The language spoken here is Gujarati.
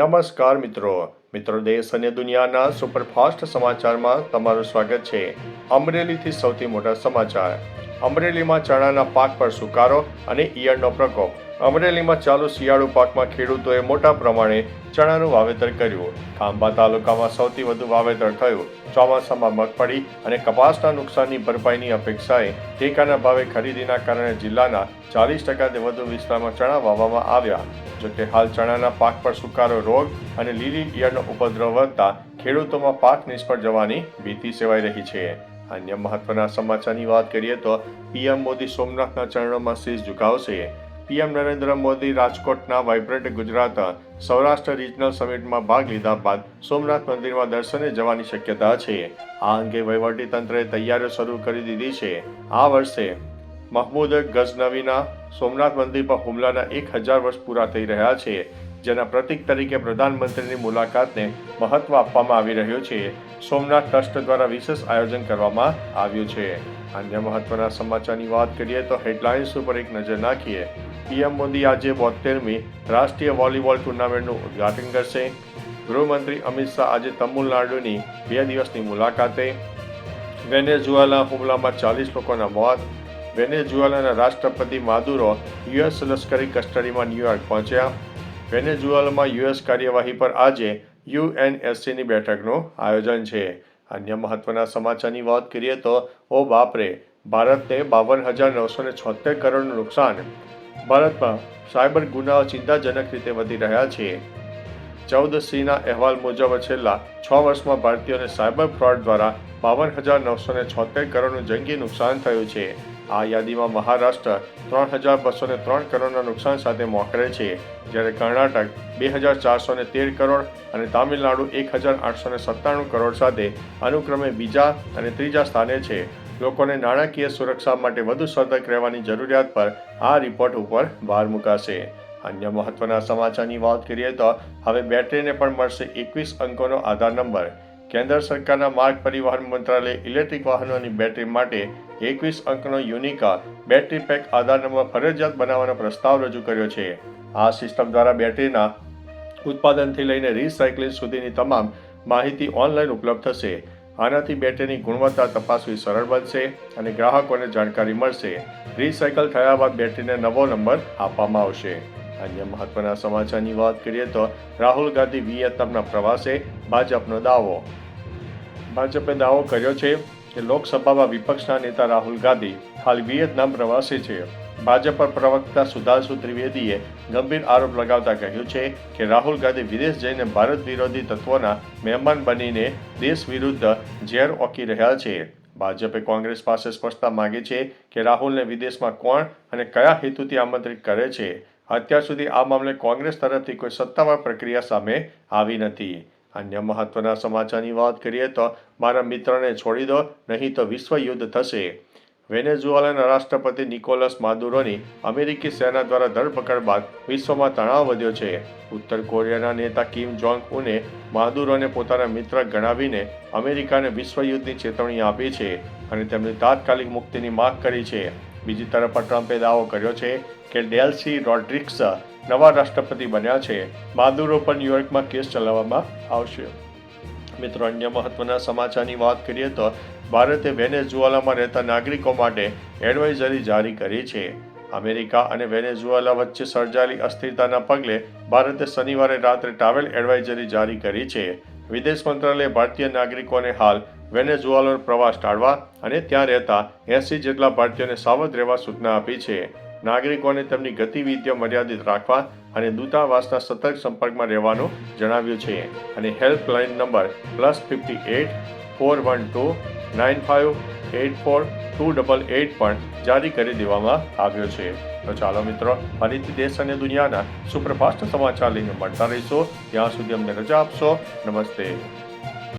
નમસ્કાર મિત્રો. મિત્રો દેશ અને દુનિયાના સુપરફાસ્ટ સમાચારમાં તમારું સ્વાગત છે. અમરેલીથી સૌથી મોટા સમાચાર. અમરેલીમાં ચણાના પાક પર સુકારો અને ઈયળનો પ્રકોપ. અમરેલીમાં ચાલુ શિયાળુ પાકમાં ખેડૂતોએ મોટા પ્રમાણે ચણાનું વાવેતર કર્યું. ખાંભા તાલુકામાં સૌથી વધુ વાવેતર થયું. ચોમાસામાં મગફળી અને કપાસના નુકસાનની ભરપાઈની અપેક્ષાએ ટેકાના ભાવે ખરીદીના કારણે જિલ્લાના ચાલીસ ટકાથી વધુ વિસ્તારમાં ચણા વાવવામાં આવ્યા. જોકે હાલ ચણાના પાક પર સુકારો રોગ અને લીલી ઈયળનો ઉપદ્રવ વધતા ખેડૂતોમાં પાક નિષ્ફળ જવાની ભીતિ સેવાઈ રહી છે. અન્ય મહત્વના સમાચારની વાત કરીએ તો પીએમ મોદી સોમનાથના ચરણોમાં શીશ ઝુકાવશે. પીએમ નરેન્દ્ર મોદી રાજકોટના વાઇબ્રન્ટ ગુજરાત સૌરાષ્ટ્ર રિજનલ સમિટમાં ભાગ લીધા બાદ સોમનાથ મંદિરમાં દર્શને જવાની શક્યતા છે. આ અંગે વહીવટીતંત્રે તૈયારીઓ શરૂ કરી દીધી છે. આ વર્ષે મહમૂદ ગઝનવીના સોમનાથ મંદિર પર હુમલાના એક હજાર વર્ષ પૂરા થઈ રહ્યા છે, જેના પ્રતીક તરીકે પ્રધાનમંત્રીની મુલાકાતને મહત્વ આપવામાં આવી રહ્યું છે. સોમનાથ ટ્રસ્ટ દ્વારા વિશેષ આયોજન કરવામાં આવ્યું છે. અન્ય મહત્વના સમાચારની વાત કરીએ તો હેડલાઇન્સ ઉપર એક નજર નાખીએ. પીએમ મોદી આજે બોતેરમી રાષ્ટ્રીય વોલીબોલ ટુર્નામેન્ટનું ઉદ્ઘાટન કરશે. ગૃહમંત્રી અમિત શાહ આજે તમિલનાડુની બે દિવસની મુલાકાતે. વેનેઝુએલા હુમલામાં ચાલીસ લોકોના મોત વેનેઝુએલાના રાષ્ટ્રપતિ માદુરો યુએસ લશ્કરી કસ્ટડીમાં ન્યૂયોર્ક પહોંચ્યા. વેનેઝુએલામાં યુએસ કાર્યવાહી પર આજે યુએનએસસીની બેઠકનું આયોજન છે. અન્ય મહત્વના સમાચારની વાત કરીએ તો, ઓ બાપરે, ભારતને બાવન હજાર નવસો ને છોતેર કરોડનું નુકસાન. ભારતમાં સાયબર ગુનાઓ ચિંતાજનક રીતે વધી રહ્યા છે. ચૌદ સીના અહેવાલ મુજબ છેલ્લા છ વર્ષમાં ભારતીયોને સાયબર ફ્રોડ દ્વારા બાવન હજાર નવસો ને છોતેર કરોડનું જંગી નુકસાન થયું છે. આ યાદીમાં મહારાષ્ટ્ર ત્રણ હજાર બસો ને ત્રણ કરોડના નુકસાન સાથે મોખરે છે, જ્યારે કર્ણાટક બે હજાર ચારસો ને તેર કરોડ અને તામિલનાડુ એક હજાર આઠસો ને સત્તાણું કરોડ સાથે અનુક્રમે બીજા અને ત્રીજા સ્થાને છે. લોકોને નાણાકીય સુરક્ષા માટે વધુ સતર્ક રહેવાની જરૂરિયાત પર આ રિપોર્ટ ઉપર ભાર મુકાશે. અન્ય મહત્વના સમાચારની વાત કરીએ તો હવે બેટરીને પણ મળશે એકવીસ અંકોનો આધાર નંબર. કેન્દ્ર સરકારના માર્ગ પરિવહન મંત્રાલયે ઇલેક્ટ્રિક વાહનોની બેટરી માટે એકવીસ અંકનો unique battery pack Aadhaar number ફરજિયાત બનાવવાનો પ્રસ્તાવ રજૂ કર્યો છે. આ સિસ્ટમ દ્વારા બેટરીના ઉત્પાદનથી લઈને રિસાયકલિંગ સુધીની તમામ માહિતી ઓનલાઈન ઉપલબ્ધ થશે. આનાથી બેટરીની ગુણવત્તા તપાસવી સરળ બનશે અને ગ્રાહકોને જાણકારી મળશે. રિસાયકલ થયા બાદ બેટરીને નવો નંબર આપવામાં આવશે. અન્ય મહત્વના સમાચારની વાત કરીએ તો રાહુલ ગાંધી વિયેતનામના પ્રવાસે ભાજપનો દાવો. ભાજપે દાવો કર્યો છે કે લોકસભામાં વિપક્ષના નેતા રાહુલ ગાંધી હાલ વિયેતનામ પ્રવાસે છે. ભાજપ પ્રવક્તા સુધાંશુ ત્રિવેદીએ ગંભીર આરોપ લગાવતા કહ્યું છે કે રાહુલ ગાંધી વિદેશ જઈને ભારત વિરોધી તત્વોના મહેમાન બનીને દેશ વિરુદ્ધ ઝેર ઓકી રહ્યા છે. ભાજપે કોંગ્રેસ પાસે સ્પષ્ટતા માગી છે કે રાહુલને વિદેશમાં કોણ અને કયા હેતુથી આમંત્રિત કરે છે? અત્યાર સુધી આ મામલે કોંગ્રેસ તરફથી કોઈ સત્તાવાર પ્રક્રિયા સામે આવી નથી. અન્ય મહત્વના સમાચારની વાત કરીએ તો મારા મિત્રને છોડી દો, નહીં તો વિશ્વ યુદ્ધ થશે. વેનેઝુએલાના રાષ્ટ્રપતિ નિકોલસ માદુરોની અમેરિકી સેના દ્વારા ધરપકડ બાદ વિશ્વમાં તણાવ વધ્યો છે. ઉત્તર કોરિયાના નેતા કિમ જોંગ ઉને માદુરોને પોતાના મિત્ર ગણાવીને અમેરિકાને વિશ્વ યુદ્ધની ચેતવણી આપી છે અને તેમની તાત્કાલિક મુક્તિની માગ કરી છે. બીજી તરફ ટ્રમ્પે દાવો કર્યો છે કે ડેલ્સી રોડ્રિક્સ નવા રાષ્ટ્રપતિ બન્યા છે. માદુરો પર ન્યુયોર્કમાં કેસ ચલાવવામાં આવશે. મિત્રો, અન્ય મહત્વના સમાચારની વાત કરીએ તો ભારતે વેનેઝુએલામાં રહેતા નાગરિકો માટે એડવાઇઝરી જારી કરી છે. અમેરિકા અને વેનેઝુએલા વચ્ચે સર્જાયેલી અસ્થિરતાના પગલે ભારતે શનિવારે રાત્રે ટ્રાવેલ એડવાઇઝરી જારી કરી છે. વિદેશ મંત્રાલયે ભારતીય નાગરિકોને હાલ વેનેઝુએલાનો પ્રવાસ ટાળવા અને ત્યાં રહેતા એસી જેટલા ભારતીયોને સાવધ રહેવા સૂચના આપી છે. નાગરિકોને તેમની ગતિવિધિઓ મર્યાદિત રાખવા અને દૂતાવાસના સતર્ક સંપર્કમાં રહેવાનું જણાવ્યું છે અને helpline number plus fifty eight, four one two nine five eight four two double eight પણ જારી કરી દેવામાં આવ્યો છે. તો ચાલો મિત્રો, ફરીથી દેશ અને દુનિયાના સુપરફાસ્ટ સમાચાર લઈને મળતા રહીશો. ત્યાં સુધી અમને રજા આપશો. નમસ્તે.